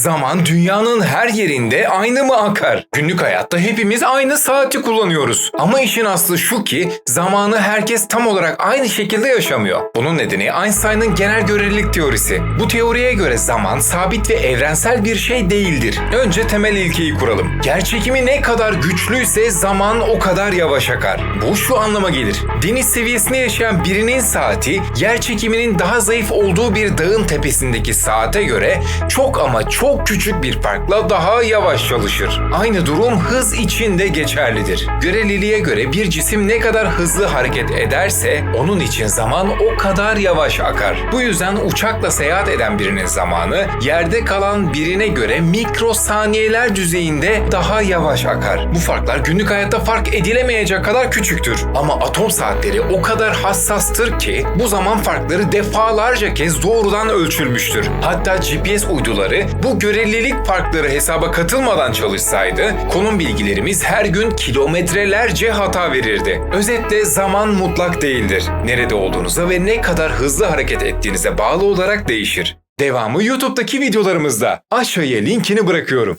Zaman dünyanın her yerinde aynı mı akar? Günlük hayatta hepimiz aynı saati kullanıyoruz. Ama işin aslı şu ki zamanı herkes tam olarak aynı şekilde yaşamıyor. Bunun nedeni Einstein'ın genel görelilik teorisi. Bu teoriye göre zaman sabit ve evrensel bir şey değildir. Önce temel ilkeyi kuralım. Yerçekimi ne kadar güçlüyse zaman o kadar yavaş akar. Bu şu anlama gelir. Deniz seviyesinde yaşayan birinin saati yer çekiminin daha zayıf olduğu bir dağın tepesindeki saate göre çok ama çok küçük bir farkla daha yavaş çalışır. Aynı durum hız için de geçerlidir. Göreliliğe göre bir cisim ne kadar hızlı hareket ederse onun için zaman o kadar yavaş akar. Bu yüzden uçakla seyahat eden birinin zamanı yerde kalan birine göre mikrosaniyeler düzeyinde daha yavaş akar. Bu farklar günlük hayatta fark edilemeyecek kadar küçüktür. Ama atom saatleri o kadar hassastır ki bu zaman farkları defalarca kez doğrudan ölçülmüştür. Hatta GPS uyduları bu görelilik farkları hesaba katılmadan çalışsaydı konum bilgilerimiz her gün kilometrelerce hata verirdi. Özetle zaman mutlak değildir. Nerede olduğunuza ve ne kadar hızlı hareket ettiğinize bağlı olarak değişir. Devamı YouTube'daki videolarımızda. Aşağıya linkini bırakıyorum.